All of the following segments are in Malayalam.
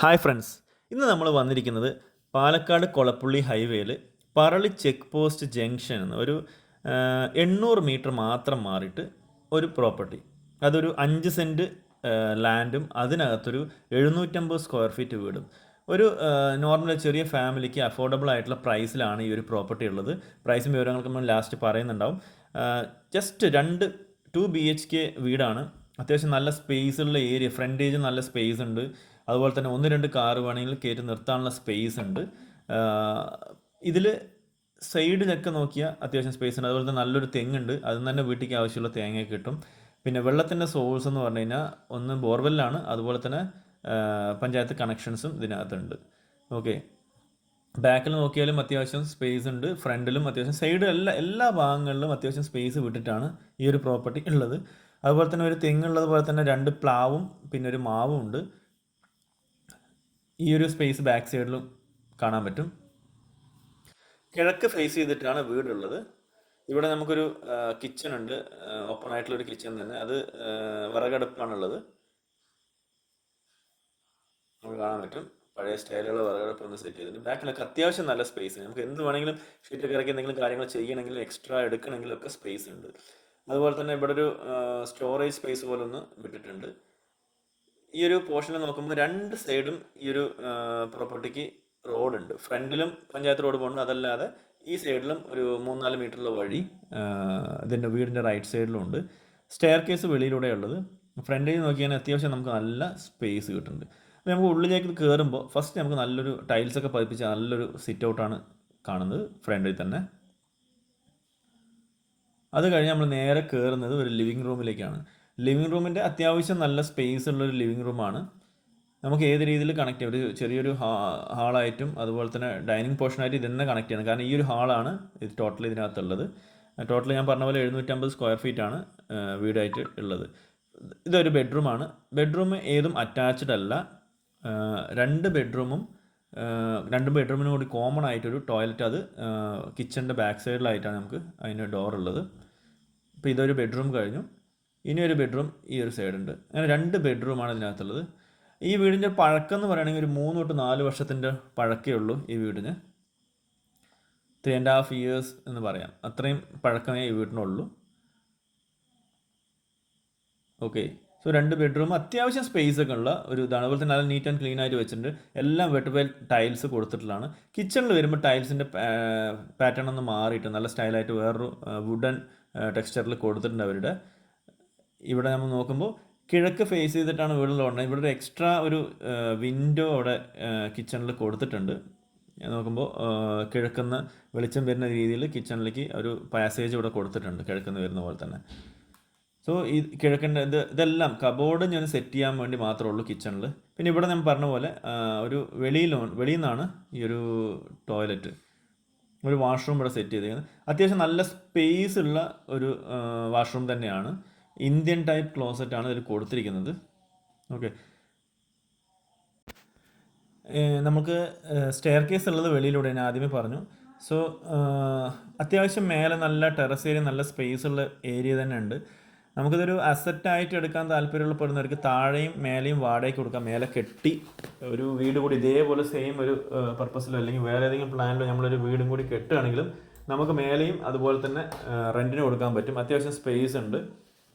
Hi friends. ഇന്ന് നമ്മൾ വന്നിരിക്കുന്നത് പാലക്കാട് കൊളപ്പുള്ളി ഹൈവേയിൽ പറളി ചെക്ക് പോസ്റ്റ് ജംഗ്ഷൻ എന്ന ഒരു എണ്ണൂറ് മീറ്റർ മാത്രം മാറിയിട്ട് ഒരു പ്രോപ്പർട്ടി. അതൊരു അഞ്ച് സെന്റ് ലാൻഡും അതിനകത്തൊരു എഴുന്നൂറ്റമ്പത് സ്ക്വയർ ഫീറ്റ് വീടും. ഒരു നോർമൽ ചെറിയ ഫാമിലിക്ക് അഫോർഡബിൾ ആയിട്ടുള്ള പ്രൈസിലാണ് ഈ ഒരു പ്രോപ്പർട്ടി ഉള്ളത്. പ്രൈസും വിവരങ്ങൾക്ക് നമ്മൾ ലാസ്റ്റ് പറയുന്നുണ്ടാവും. ജസ്റ്റ് രണ്ട് ടു ബി എച്ച് കെ വീടാണ്. അത്യാവശ്യം നല്ല സ്പേസ് ഉള്ള ഏരിയ ഫ്രണ്ടേജ് നല്ല സ്പേസ് ഉണ്ട് അതുപോലെ തന്നെ ഒന്ന് രണ്ട് കാറ് വേണമെങ്കിൽ കയറ്റി നിർത്താനുള്ള സ്പേസ് ഉണ്ട്. ഇതിൽ സൈഡിലൊക്കെ നോക്കിയാൽ അത്യാവശ്യം സ്പേസ് ഉണ്ട്. അതുപോലെ തന്നെ നല്ലൊരു തെങ്ങുണ്ട്. അതിൽ തന്നെ വീട്ടിലേക്ക് ആവശ്യമുള്ള തേങ്ങ കിട്ടും. പിന്നെ വെള്ളത്തിന്റെ സോഴ്സ് എന്ന് പറഞ്ഞു കഴിഞ്ഞാൽ ഒന്ന് ബോർവെല്ലാണ്. അതുപോലെ തന്നെ പഞ്ചായത്ത് കണക്ഷൻസും ഇതിനകത്തുണ്ട്. ഓക്കെ ബാക്കിൽ നോക്കിയാലും അത്യാവശ്യം സ്പേസ് ഉണ്ട്. ഫ്രണ്ടിലും അത്യാവശ്യം സൈഡ് എല്ലാ എല്ലാ ഭാഗങ്ങളിലും അത്യാവശ്യം സ്പേസ് വിട്ടിട്ടാണ് ഈ ഒരു പ്രോപ്പർട്ടി ഉള്ളത്. അതുപോലെ തന്നെ ഒരു തെങ്ങുള്ളത് പോലെ തന്നെ രണ്ട് പ്ലാവും പിന്നെ ഒരു മാവും ഉണ്ട്. ഈ ഒരു സ്പേസ് ബാക്ക് സൈഡിലും കാണാൻ പറ്റും. കിഴക്ക് ഫേസ് ചെയ്തിട്ടാണ് വീടുള്ളത്. ഇവിടെ നമുക്കൊരു കിച്ചൺ ഉണ്ട്. ഓപ്പൺ ആയിട്ടുള്ള ഒരു കിച്ചൺ തന്നെ. അത് വിറകടുപ്പാണുള്ളത്. നമുക്ക് കാണാൻ പറ്റും. പഴയ സ്റ്റൈലുള്ള വിറകടുപ്പ് ഒന്ന് സെറ്റ് ചെയ്തിട്ടുണ്ട്. ബാക്കിലൊക്കെ അത്യാവശ്യം നല്ല സ്പേസ് നമുക്ക് എന്ത് വേണമെങ്കിലും ഷീറ്റൊക്കെ ഇറക്കി എന്തെങ്കിലും കാര്യങ്ങൾ ചെയ്യണമെങ്കിലും എക്സ്ട്രാ എടുക്കണമെങ്കിലും ഒക്കെ സ്പേസ് ഉണ്ട്. അതുപോലെ തന്നെ ഇവിടെ ഒരു സ്റ്റോറേജ് സ്പേസ് പോലെ ഒന്ന് വിട്ടിട്ടുണ്ട്. ഈ ഒരു പോർഷനിൽ നോക്കുമ്പോൾ രണ്ട് സൈഡും ഈ ഒരു പ്രോപ്പർട്ടിക്ക് റോഡുണ്ട്. ഫ്രണ്ടിലും പഞ്ചായത്ത് റോഡ് പോകുന്നു അതല്ലാതെ ഈ സൈഡിലും ഒരു മൂന്നാൽ മീറ്ററുള്ള വഴി ഇതിന്റെ വീടിന്റെ റൈറ്റ് സൈഡിലും ഉണ്ട്. സ്റ്റെയർ കേസ് വെളിയിലൂടെ ഉള്ളത്. ഫ്രണ്ടിൽ നോക്കിയാൽ അത്യാവശ്യം നമുക്ക് നല്ല സ്പേസ് കിട്ടുന്നുണ്ട്. അപ്പോൾ നമുക്ക് ഉള്ളിലേക്ക് കയറുമ്പോൾ ഫസ്റ്റ് നമുക്ക് നല്ലൊരു ടൈൽസ് ഒക്കെ പതിപ്പിച്ച നല്ലൊരു സിറ്റ് ഔട്ടാണ് കാണുന്നത് ഫ്രണ്ടിൽ തന്നെ. അത് കഴിഞ്ഞ് നമ്മൾ നേരെ കയറുന്നത് ഒരു ലിവിങ് റൂമിലേക്കാണ് ലിവിങ് റൂമിന്റെ അത്യാവശ്യം നല്ല സ്പേസ് ഉള്ളൊരു ലിവിങ് റൂമാണ് നമുക്ക് ഏത് രീതിയിൽ കണക്ട് ചെയ്യാം? ഒരു ചെറിയൊരു ഹാളായിട്ടും അതുപോലെ തന്നെ ഡൈനിങ് പോർഷനായിട്ട് ഇത് തന്നെ കണക്ട് ചെയ്യണം. കാരണം ഈ ഒരു ഹാളാണ് ഇത് ടോട്ടൽ ഇതിനകത്തുള്ളത്. ടോട്ടൽ ഞാൻ പറഞ്ഞ പോലെ എഴുന്നൂറ്റമ്പത് സ്ക്വയർ ഫീറ്റാണ് വീടായിട്ട് ഉള്ളത്. ഇതൊരു ബെഡ്റൂമാണ് ബെഡ്റൂം ഏതും അറ്റാച്ച്ഡ് അല്ല. രണ്ട് ബെഡ്റൂമും രണ്ട് ബെഡ്റൂമിനും കൂടി കോമൺ ആയിട്ടൊരു ടോയ്ലറ്റ് അത് കിച്ചണിന്റെ ബാക്ക് സൈഡിലായിട്ടാണ് നമുക്ക് അതിന് ഡോർ ഉള്ളത്. അപ്പോൾ ഇതൊരു ബെഡ്റൂം കഴിഞ്ഞു. ഇനി ഒരു ബെഡ്റൂം ഈ ഒരു സൈഡ് ഉണ്ട്. അങ്ങനെ രണ്ട് ബെഡ്റൂമാണ് ഇതിനകത്തുള്ളത്. ഈ വീടിന്റെ പഴക്കം എന്ന് പറയുകയാണെങ്കിൽ ഒരു മൂന്ന് തൊട്ട് നാല് വർഷത്തിന്റെ പഴക്കേ ഉള്ളൂ ഈ വീടിന്. ത്രീ ആൻഡ് ഹാഫ് ഇയേഴ്സ് എന്ന് പറയാം. അത്രയും പഴക്കമേ ഈ വീടിനുള്ളൂ. ഓക്കെ സോ രണ്ട് ബെഡ്റൂം അത്യാവശ്യം സ്പേസ് ഒക്കെ ഉള്ള ഒരു ഇതാണ്. അതുപോലെ തന്നെ നല്ല നീറ്റ് ആൻഡ് ക്ലീൻ ആയിട്ട് വെച്ചിട്ടുണ്ട്. എല്ലാം വെട്ടുപേൽ ടൈൽസ് കൊടുത്തിട്ടുള്ളതാണ്. കിച്ചണിൽ വരുമ്പോൾ ടൈൽസിന്റെ പാറ്റേൺ ഒന്ന് മാറിയിട്ട് നല്ല സ്റ്റൈലായിട്ട് വേറൊരു വുഡൻ ടെക്സ്ചറിൽ കൊടുത്തിട്ടുണ്ട് അവരുടെ. ഇവിടെ നമ്മൾ നോക്കുമ്പോൾ കിഴക്ക് ഫേസ് ചെയ്തിട്ടാണ് വീടുള്ളത് ഇവിടെ ഒരു എക്സ്ട്രാ ഒരു വിൻഡോ അവിടെ കിച്ചണിൽ കൊടുത്തിട്ടുണ്ട്. നോക്കുമ്പോൾ കിഴക്കുന്ന വെളിച്ചം വരുന്ന രീതിയിൽ കിച്ചണിലേക്ക് ഒരു പാസേജ് ഇവിടെ കൊടുത്തിട്ടുണ്ട് കിഴക്കുന്ന വരുന്ന പോലെ തന്നെ. സോ ഈ കിഴക്കിന്റെ ഇത് ഇതെല്ലാം കബോർഡ് ഞാൻ സെറ്റ് ചെയ്യാൻ വേണ്ടി മാത്രമേ ഉള്ളൂ കിച്ചണിൽ പിന്നെ ഇവിടെ ഞാൻ പറഞ്ഞ പോലെ ഒരു വെളിയിലോ വെളിയിൽ നിന്നാണ് ഈ ഒരു ടോയ്ലറ്റ് ഒരു വാഷ്റൂം ഇവിടെ സെറ്റ് ചെയ്തിരിക്കുന്നത്. അത്യാവശ്യം നല്ല സ്പേസ് ഉള്ള ഒരു വാഷ്റൂം തന്നെയാണ്. ഇന്ത്യൻ ടൈപ്പ് ക്ലോസറ്റ് ആണ് ഇതിൽ കൊടുത്തിരിക്കുന്നത്. ഓക്കെ നമുക്ക് സ്റ്റെയർ കേസ് ഉള്ളത് വെളിയിലൂടെ ഞാൻ ആദ്യമേ പറഞ്ഞു. സോ അത്യാവശ്യം മേലെ നല്ല ടെറസ് ഏരിയ നല്ല സ്പേസ് ഉള്ള ഏരിയ തന്നെ ഉണ്ട്. നമുക്കിതൊരു അസറ്റായിട്ട് എടുക്കാൻ താല്പര്യമുള്ള പെടുന്നവർക്ക് താഴെയും മേലെയും വാടകയ്ക്ക് കൊടുക്കാം. മേലെ കെട്ടി ഒരു വീട് കൂടി ഇതേപോലെ സെയിം ഒരു പർപ്പസിലോ അല്ലെങ്കിൽ വേറെ ഏതെങ്കിലും പ്ലാനിലോ നമ്മളൊരു വീടും കൂടി കെട്ടുകയാണെങ്കിലും നമുക്ക് മേലെയും അതുപോലെ തന്നെ റെന്റിന് കൊടുക്കാൻ പറ്റും. അത്യാവശ്യം സ്പേസ് ഉണ്ട്.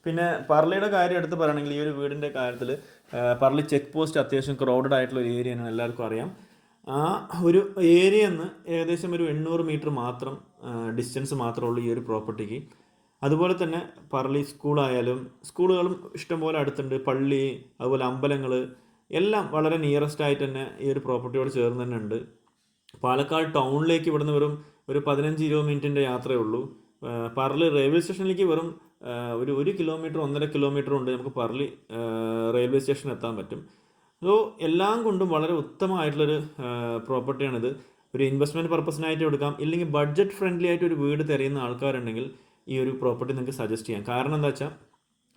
പിന്നെ പർളിയുടെ കാര്യം എടുത്ത് പറയുകയാണെങ്കിൽ ഈ ഒരു വീടിന്റെ കാര്യത്തിൽ പർളി ചെക്ക് പോസ്റ്റ് അത്യാവശ്യം ക്രൗഡഡ് ആയിട്ടുള്ള ഒരു ഏരിയയാണ് എല്ലാവർക്കും അറിയാം. ആ ഒരു ഏരിയ നിന്ന് ഏകദേശം ഒരു എണ്ണൂറ് മീറ്റർ മാത്രം ഡിസ്റ്റൻസ് മാത്രമേ ഉള്ളൂ ഈ ഒരു പ്രോപ്പർട്ടിക്ക് അതുപോലെ തന്നെ പറളി സ്കൂളായാലും സ്കൂളുകളും ഇഷ്ടംപോലെ അടുത്തുണ്ട്. പള്ളി അതുപോലെ അമ്പലങ്ങൾ എല്ലാം വളരെ നിയറസ്റ്റ് ആയിട്ട് തന്നെ ഈ ഒരു പ്രോപ്പർട്ടിയോട് ചേർന്ന് തന്നെ ഉണ്ട്. പാലക്കാട് ടൗണിലേക്ക് ഇവിടുന്ന് വെറും ഒരു പതിനഞ്ച് ഇരുപത് മിനിറ്റിന്റെ യാത്രയേ ഉള്ളൂ. ആ, പറളി റെയിൽവേ സ്റ്റേഷനിലേക്ക് വെറും ഒരു ഒരു കിലോമീറ്റർ ഒന്നര കിലോമീറ്റർ ഉണ്ട് നമുക്ക് പറളി റെയിൽവേ സ്റ്റേഷനിൽ എത്താൻ പറ്റും. സോ എല്ലാം കൊണ്ടും വളരെ ഉത്തമമായിട്ടുള്ളൊരു പ്രോപ്പർട്ടിയാണിത്. ഒരു ഇൻവെസ്റ്റ്മെന്റ് പർപ്പസിനായിട്ട് എടുക്കാം ഇല്ലെങ്കിൽ ബഡ്ജറ്റ് ഫ്രണ്ട്ലി ആയിട്ട് ഒരു വീട് തിരയുന്ന ആൾക്കാരുണ്ടെങ്കിൽ ഈ ഒരു പ്രോപ്പർട്ടി നിങ്ങൾക്ക് സജസ്റ്റ് ചെയ്യാം. കാരണം എന്താ വെച്ചാൽ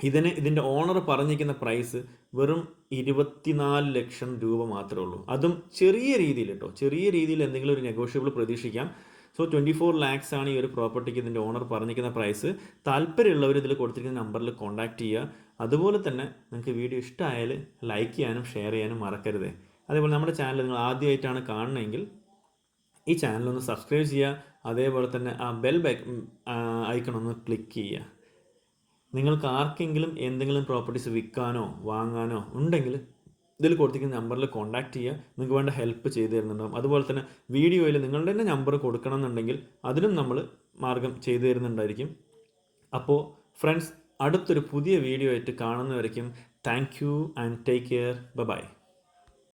ഇതിന് ഇതിന്റെ ഓണർ പറഞ്ഞിരിക്കുന്ന പ്രൈസ് വെറും ഇരുപത്തിനാല് ലക്ഷം രൂപ മാത്രമേ ഉള്ളൂ. അതും ചെറിയ രീതിയിൽ കേട്ടോ ചെറിയ രീതിയിൽ എന്തെങ്കിലും ഒരു നെഗോഷ്യബിൾ പ്രതീക്ഷിക്കാം. സോ ട്വന്റി ഫോർ ലാക്സ് ആണ് ഈ ഒരു പ്രോപ്പർട്ടിക്ക് ഇതിന്റെ ഓണർ പറഞ്ഞിരിക്കുന്ന പ്രൈസ് താല്പര്യമുള്ളവർ ഇതിൽ കൊടുത്തിരിക്കുന്ന നമ്പറിൽ കോൺടാക്റ്റ് ചെയ്യുക. അതുപോലെ തന്നെ നിങ്ങൾക്ക് വീഡിയോ ഇഷ്ടമായാൽ ലൈക്ക് ചെയ്യാനും ഷെയർ ചെയ്യാനും മറക്കരുത്. അതേപോലെ നമ്മുടെ ചാനൽ നിങ്ങൾ ആദ്യമായിട്ടാണ് കാണണമെങ്കിൽ ഈ ചാനൽ ഒന്ന് സബ്സ്ക്രൈബ് ചെയ്യുക. അതേപോലെ തന്നെ ആ ബെൽ ഐക്കൺ ഒന്ന് ക്ലിക്ക് ചെയ്യുക. നിങ്ങൾക്ക് ആർക്കെങ്കിലും എന്തെങ്കിലും പ്രോപ്പർട്ടീസ് വിൽക്കാനോ വാങ്ങാനോ ഉണ്ടെങ്കിൽ ഇതിൽ കൊടുത്തിരിക്കുന്ന നമ്പറിൽ കോൺടാക്ട് ചെയ്യുക. നിങ്ങൾക്ക് വേണ്ട ഹെൽപ്പ് ചെയ്തു തരുന്നുണ്ടാവും അതുപോലെ തന്നെ വീഡിയോയിൽ നിങ്ങളുടെ തന്നെ നമ്പർ കൊടുക്കണം എന്നുണ്ടെങ്കിൽ അതിനും നമ്മൾ മാർഗം ചെയ്തു തരുന്നുണ്ടായിരിക്കും. അപ്പോൾ ഫ്രണ്ട്സ് അടുത്തൊരു പുതിയ വീഡിയോ ആയിട്ട് കാണുന്നവരേക്കും thank you and take care bye